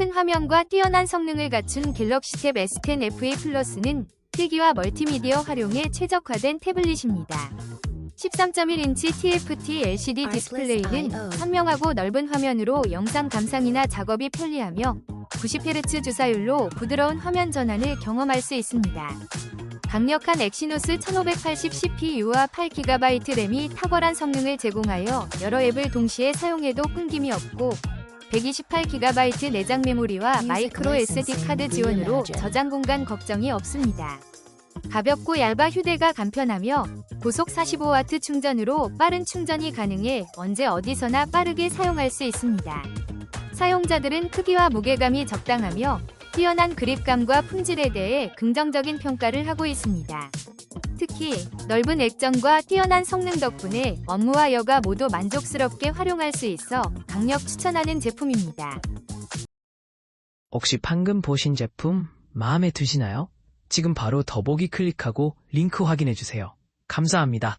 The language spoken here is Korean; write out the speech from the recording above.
큰 화면과 뛰어난 성능을 갖춘 갤럭시 탭 S10 FA 플러스는 필기와 멀티미디어 활용에 최적화된 태블릿입니다. 13.1인치 TFT LCD 디스플레이는 선명하고 넓은 화면으로 영상 감상이나 작업이 편리하며 90Hz 주사율로 부드러운 화면 전환을 경험할 수 있습니다. 강력한 엑시노스 1580 CPU와 8GB 램이 탁월한 성능을 제공하여 여러 앱을 동시에 사용해도 끊김이 없고 128GB 내장 메모리와 마이크로 SD 카드 지원으로 저장 공간 걱정이 없습니다. 가볍고 얇아 휴대가 간편하며 고속 45W 충전으로 빠른 충전이 가능해 언제 어디서나 빠르게 사용할 수 있습니다. 사용자들은 크기와 무게감이 적당하며 뛰어난 그립감과 품질에 대해 긍정적인 평가를 하고 있습니다. 특히 넓은 액정과 뛰어난 성능 덕분에 업무와 여가 모두 만족스럽게 활용할 수 있어 강력 추천하는 제품입니다. 혹시 방금 보신 제품 마음에 드시나요? 지금 바로 더보기 클릭하고 링크 확인해 주세요. 감사합니다.